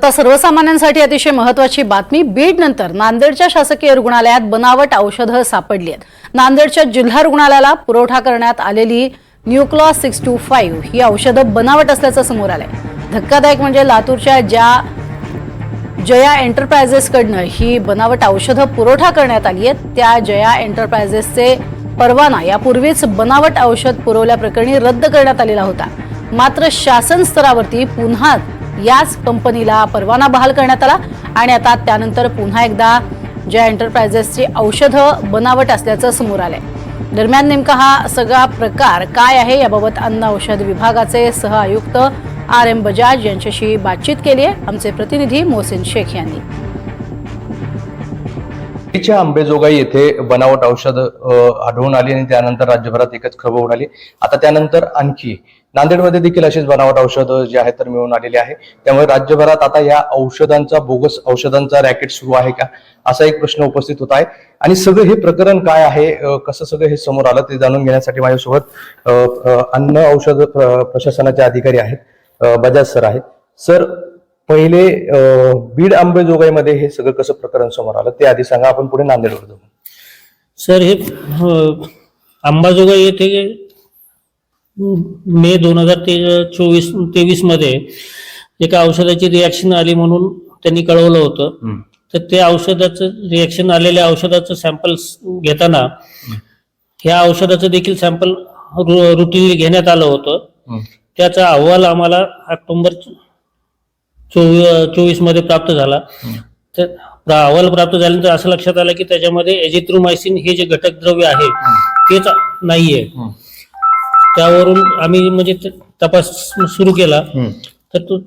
आता सर्वसामान्यांसाठी अतिशय महत्वाची बातमी बीड नंतर नांदेडच्या शासकीय रुग्णालयात बनावट औषधं सापडली आहेत. नांदेडच्या जिल्हा रुग्णालयाला पुरवठा करण्यात आलेली न्यूक्लॉ सिक्स टू फाईव्ह ही औषधं बनावट असल्याचं समोर आलंय. धक्कादायक म्हणजे लातूरच्या ज्या जया एंटरप्रायझेसकडनं ही बनावट औषधं पुरवठा करण्यात आली आहेत त्या जया एंटरप्रायझेसचे परवाना यापूर्वीच बनावट औषध पुरवल्याप्रकरणी रद्द करण्यात आलेला होता. मात्र शासन स्तरावरती पुन्हा याच कंपनीला परवाना बहाल करण्यात आला आणि आता त्यानंतर पुन्हा एकदा ज्या एंटरप्रायझेसची औषधं बनावट असल्याचं समोर आलंय. दरम्यान नेमका हा सगळा प्रकार काय आहे याबाबत अन्न औषध विभागाचे सह आयुक्त आर एम बजाज यांच्याशी बातचीत केली आहे आमचे प्रतिनिधी मोहसिन शेख यांनी. च्या अंबेजोगाई येथे बनावट औषध आढळून आली आणि त्यानंतर राज्यभरात एकच खबर उडाली. आता त्यानंतर आणखी नांदेडमध्ये देखील अशीच बनावट औषधं जे आहेत तर मिळून आलेली आहे. त्यामुळे राज्यभरात आता या औषधांचा बोगस औषधांचा रॅकेट सुरू आहे का? असा एक प्रश्न उपस्थित होत आहे. आणि सगळं हे प्रकरण काय आहे? कसं सगळं हे समोर आलं ते जाणून घेण्यासाठी माझ्यासोबत अन्न औषध प्रशासनाचे अधिकारी आहेत. बजाज सर आहेत. सर पहिले बीड अंबेजोगाईमध्ये हे सगळं कसं प्रकरण समोर आलं ते आधी सांगा आपण पुढे नांदेडवर जाऊ. सर हे अंबाजोगाई येथे मे दोन हजार ते चोवीस तेवीसमध्ये एका औषधाची रिॲक्शन आली म्हणून त्यांनी कळवलं होतं. तर त्या औषधाचं रिॲक्शन आलेल्या औषधाचं सॅम्पल घेताना ह्या औषधाचं देखील सॅम्पल रुटीनली घेण्यात आलं होतं. त्याचा अहवाल आम्हाला ऑक्टोबर चोवीस चोवीसमध्ये प्राप्त झाला. तर अहवाल प्राप्त झाल्यानंतर असं लक्षात आलं की त्याच्यामध्ये एजिथ्रोमायसिन हे जे घटक द्रव्य आहे तेच नाहीये. त्यावरून आम्ही म्हणजे तपास सुरू केला. तर तो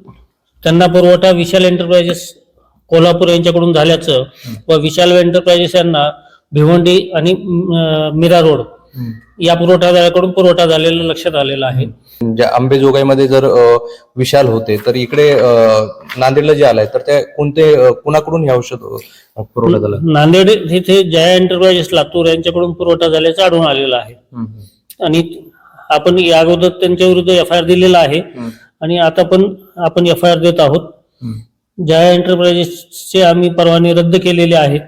त्यांना पुरवठा विशाल एंटरप्राइजेस कोल्हापूर यांच्याकडून झाल्याचं व विशाल एंटरप्राइजेस यांना भिवंडी आणि मीरा रोड या पुरवठादाराकडून पुरवठा झालेला लक्षात आलेला आहे. ज्या अंबेजोगाईमध्ये जर विशाल होते तर इकडे नांदेडला जे आलंय तर त्या कोणते कुणाकडून हे औषध पुरवण्यात आलं नांदेड येथे जया एंटरप्राइजेस लातूर यांच्याकडून पुरवठा झाल्याचं आढळून आलेलं आहे. आणि आपण या अगोदर त्यांच्या विरुद्ध एफ आय आर दिलेला आहे. आणि आता पण आपण एफ आय आर देत आहोत. जया एंटरप्राइजेसचे आम्ही परवाने रद्द केलेले आहेत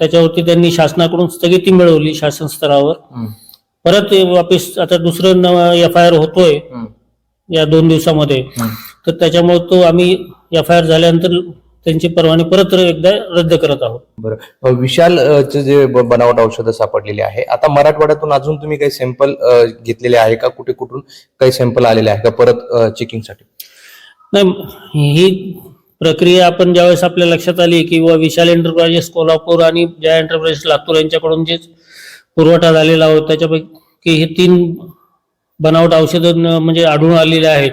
त्याच्यावरती त्यांनी शासनाकडून स्थगिती मिळवली शासन स्तरावर. परत वापस आता दुसरं एफ आय आर होतोय या दोन दिवसामध्ये. तर त्याच्यामुळे तो आम्ही एफ आय आर झाल्यानंतर त्यांचे परवाने परत एकदा रद्द करत आहोत. बरं. विशाल जे बनावट औषधं सापडलेली आहे आता मराठवाड्यातून अजून तुम्ही काही सॅम्पल घेतलेले आहे का? कुठे कुठून काही सॅम्पल आलेले आहे का? परत चेकिंगसाठी नाही ही प्रक्रिया आपण ज्यावेळेस आपल्या लक्षात आली किंवा विशाल एंटरप्राइजेस कोल्हापूर आणि जया एंटरप्राइजेस लातूर यांच्याकडून जे पुरवठा झालेला होता त्याच्यापैकी हे तीन बनावट औषधं म्हणजे आढळून आलेले आहेत.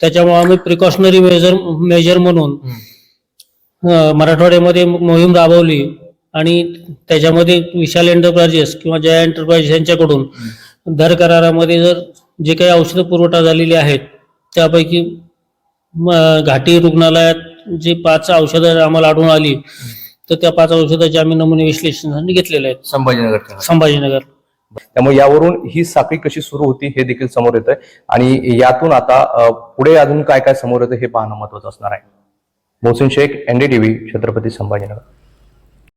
त्याच्यामुळे आम्ही प्रिकॉशनरी मेजर मेजर म्हणून मराठवाड्यामध्ये मोहीम राबवली आणि त्याच्यामध्ये विशाल एंटरप्राइजेस किंवा जया एंटरप्राइजेस यांच्याकडून दर करारामध्ये जर जे काही औषधं पुरवठा झालेली आहेत त्यापैकी घाटी रुग्णालयात जे पाच औषधं आम्हाला आढळून आली तर त्या पाच औषधाचे आम्ही नमुने विश्लेषणासाठी घेतलेले आहेत. संभाजीनगर संभाजीनगर. त्यामुळे यावरून ही साखळी कशी सुरू होती हे देखील समोर येत आहे आणि यातून आता पुढे अजून काय काय समोर येतं हे पाहणं महत्वाचं असणार आहे. मोहसिन शेख एनडीटीव्ही छत्रपती संभाजीनगर.